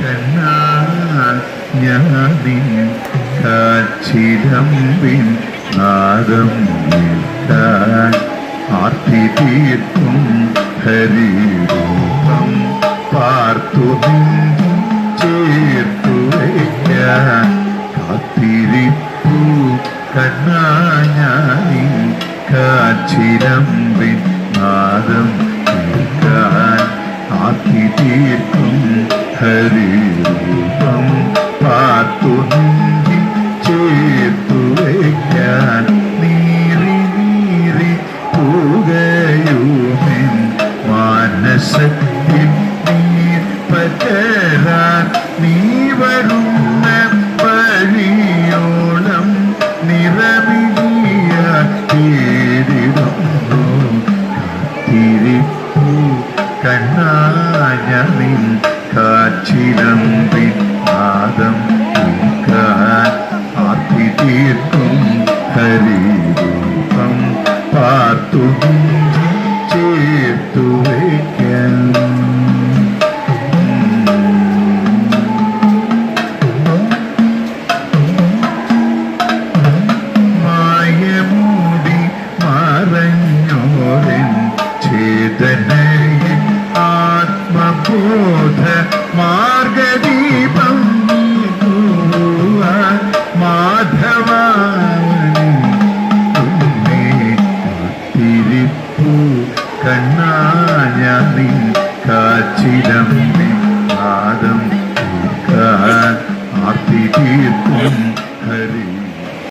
കണ്ണാ ഞാനിൻ കാച്ചിരമ്പിൻ നാദം നിൽക്കാൻ ആർത്തി തീർക്കും ഹരിരൂപം പാർത്തു നിന്നും ചേർത്തു വയ്ക്കാൻ കാത്തിരിപ്പു കണ്ണാഞ്ഞാനി കാച്ചിരമ്പിൻ ആദം കേൾക്കാൻ ആക്കി തീർക്കും ഹരിരൂപം പാത്തു നീങ്ങി ചേർത്തു വയ്ക്കാൻ നീറി നീറി പോകയുമെൻ മാനസത്തിൽ നീർ പകരാൻ നീ വരുന്ന വഴിയോളം നിറമിടിയ തേടിടുന്നു കണ്ണാഞ്ഞിൻ കാച്ചിലമ്പിൻ നാദം കേൾക്കാൻ ആർത്തി തീർക്കും ഹരിരൂപം പാർത്തു ചേർത്തു വയ്ക്കാം മായമൂടി മറഞ്ഞോരൻ ചേതനയിൽ ബോധ മാർഗദീപം മാധവാനിരിപ്പു കണ്ണായ കാച്ചിരം നാദം ആർത്തി തീർക്കും ഹരി